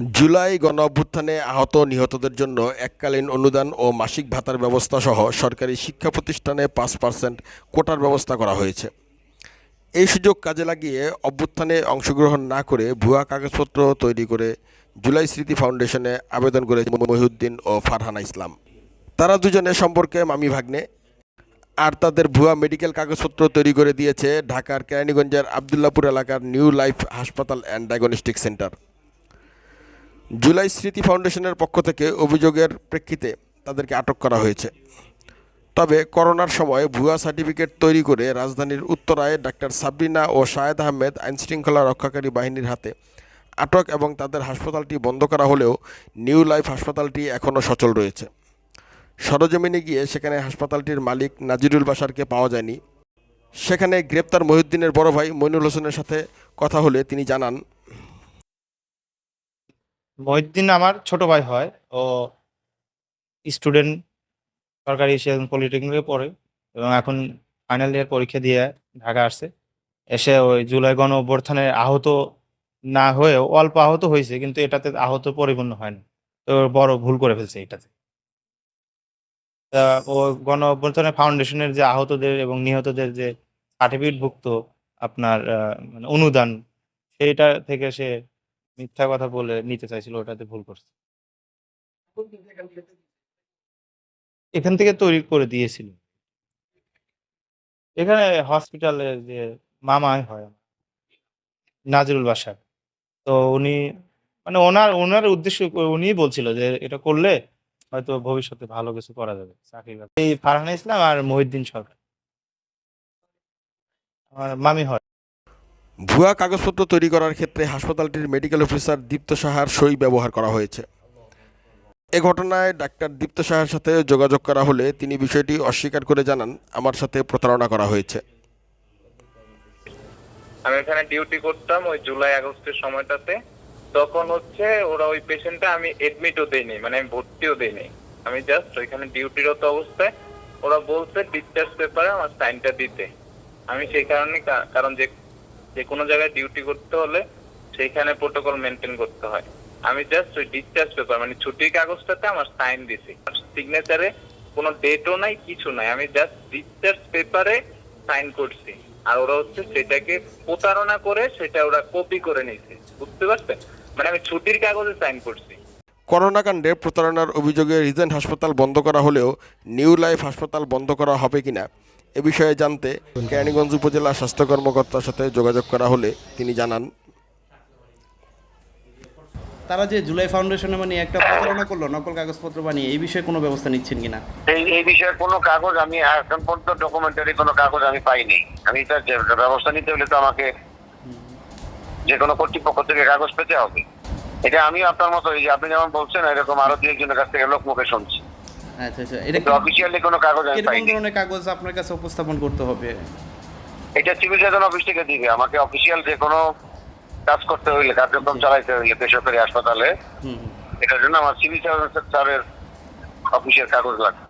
জুলাই গণ অভ্যুত্থানে আহত নিহতদের জন্য এককালীন অনুদান ও মাসিক ভাতার ব্যবস্থা সহ সরকারি শিক্ষা প্রতিষ্ঠানে পাঁচ পার্সেন্ট কোটার ব্যবস্থা করা হয়েছে। এই সুযোগ কাজে লাগিয়ে অভ্যুত্থানে অংশগ্রহণ না করে ভুয়া কাগজপত্র তৈরি করে জুলাই স্মৃতি ফাউন্ডেশনে আবেদন করে মহিউদ্দিন ও ফারহানা ইসলাম। তারা দুজনে সম্পর্কে মামি ভাগ্নে। আর তাদের ভুয়া মেডিকেল কাগজপত্র তৈরি করে দিয়েছে ঢাকার কেরানীগঞ্জের আবদুল্লাপুর এলাকার নিউ লাইফ হাসপাতাল অ্যান্ড ডায়াগনস্টিক সেন্টার। জুলাই স্মৃতি ফাউন্ডেশনের পক্ষ থেকে অভিযোগের প্রেক্ষিতে তাদেরকে আটক করা হয়েছে। তবে করোনার সময় ভুয়া সার্টিফিকেট তৈরি করে রাজধানীর উত্তরায় ডাক্তার সাবরিনা ও শায়েদ আহমেদ আইনশৃঙ্খলা রক্ষাকারী বাহিনীর হাতে আটক এবং তাদের হাসপাতালটি বন্ধ করা হলেও নিউ লাইফ হাসপাতালটি এখনও সচল রয়েছে। সরজমিনে গিয়ে সেখানে হাসপাতালটির মালিক নাজিরুল বাসারকে পাওয়া যায়নি। সেখানে গ্রেপ্তার মহিউদ্দিনের বড় ভাই মইনুল হোসেনের সাথে কথা হলে তিনি জানান মহিউদ্দিন আমার ছোট ভাই হয়। ও স্টুডেন্ট সরকারি পলিটেকনিকে পড়ে এবং এখন ফাইনাল ইয়ার পরীক্ষা দিয়ে ঢাকা আসছে। এসে ওই জুলাই গণ অভ্যর্থানে আহত না হয়েও অল্প আহত হয়েছে কিন্তু এটাতে আহত পরিপূর্ণ হয়নি। তো বড় ভুল করে ফেলছে এটাতে। ও গণ অভ্যর্থনে ফাউন্ডেশনের যে আহতদের এবং নিহতদের যে সার্টিফিকেটভুক্ত আপনার মানে অনুদান, সেইটা থেকে সে মিথ্যা কথা বলে নিতে চাইছিল, ওটাতে ভুল করছে। এখান থেকে তৈরি করে দিয়েছিল। এখানে হসপিটালে যে মামাই হয় নাজিরুল বাসার, তো উনি মানে ওনার ওনার উদ্দেশ্য উনি বলছিল যে এটা করলে হয়তো ভবিষ্যতে ভালো কিছু করা যাবে চাকরি। এই ফারহানা ইসলাম আর মহিউদ্দিন সরকার। আমার মামি হয়। ভুয়া কাগজপত্র তৈরি করার ক্ষেত্রে হাসপাতালটির মেডিকেল অফিসার দীপ্ত সাহার সই ব্যবহার করা হয়েছে। এ ঘটনায় ডাক্তার দীপ্ত সাহার সাথে যোগাযোগ করা হলে তিনি বিষয়টি অস্বীকার করে জানান, আমার সাথে প্রতারণা করা হয়েছে। আমি এখানে ডিউটি করতাম ওই জুলাই আগস্টের সময়টাতে। তখন হচ্ছে ওরা ওই পেশেন্টটা আমি এডমিটও দেইনি মানে আমি ভর্তিও দেইনি। আমি জাস্ট ওইখানে ডিউটিরত অবস্থায় ওরা বলছে ডিসচার্জ পেপারে আমার সাইনটা দিতে। আমি সেই কারণে কারণ যে যে কোনো জায়গায় ডিউটি করতে হলে সেইখানে প্রোটোকল মেনটেন করতে হয়। আমি জাস্ট ওই ডিসচার্জ পেপার মানে ছুটির কাগজটাতে আমার সাইন দিছি। সিগনেচারে কোনো ডেটও নাই, কিছু নাই। আমি জাস্ট ডিসচার্জ পেপারে সাইন করছি। আর ওরা হচ্ছে সেটাকে প্রতারণা করে সেটা ওরা কপি করে নিয়েছে। বুঝতে পারছেন? মানে আমি ছুটির কাগজে সাইন করছি। করোনা কাণ্ডে প্রতারণার অভিযোগে রিজেন্ট হাসপাতাল বন্ধ করা হলেও নিউ লাইফ হাসপাতাল বন্ধ করা হবে কিনা এ বিষয়ে জানতে কেরানীগঞ্জ উপজেলা স্বাস্থ্য কর্মকর্তার সাথে যোগাযোগ করা হলে তিনি জানান। তারা যে জুলাই ফাউন্ডেশনে মানে একটা প্রতারণা করল নকল কাগজপত্র বানিয়ে এই বিষয়ে কোনো ব্যবস্থা নিচ্ছেন কিনা? এই এই বিষয়ে কোনো কাগজ আমি এখন পর্যন্ত ডকুমেন্টারি কোনো কাগজ আমি পাইনি। আমি তার যে ব্যবস্থা নিতে হলে তো আমাকে যে কোনো কর্তৃপক্ষ থেকে কাগজ পেতে হবে। এটা আমি আপনার মতো এই যে আপনি যেমন বলছেন এরকম আরও দু একজনের কাছ থেকে লোক মুখে শুনছি। আচ্ছা আচ্ছা। এটা কিন্তু কোনো কাগজ আমি পাইনি। ধরনের কাগজ আপনার কাছে উপস্থাপন করতে হবে? এটা সিভিল সার্জন অফিস থেকে দিবে। আমাকে অফিসিয়াল যে কোনো কাজ করতে হইলে কার্যক্রম চালাইতে হইলে বেসরকারি হাসপাতালে। এটার জন্য আমার সিভিল সার্জন স্যারের অফিসের কাগজ লাগবে।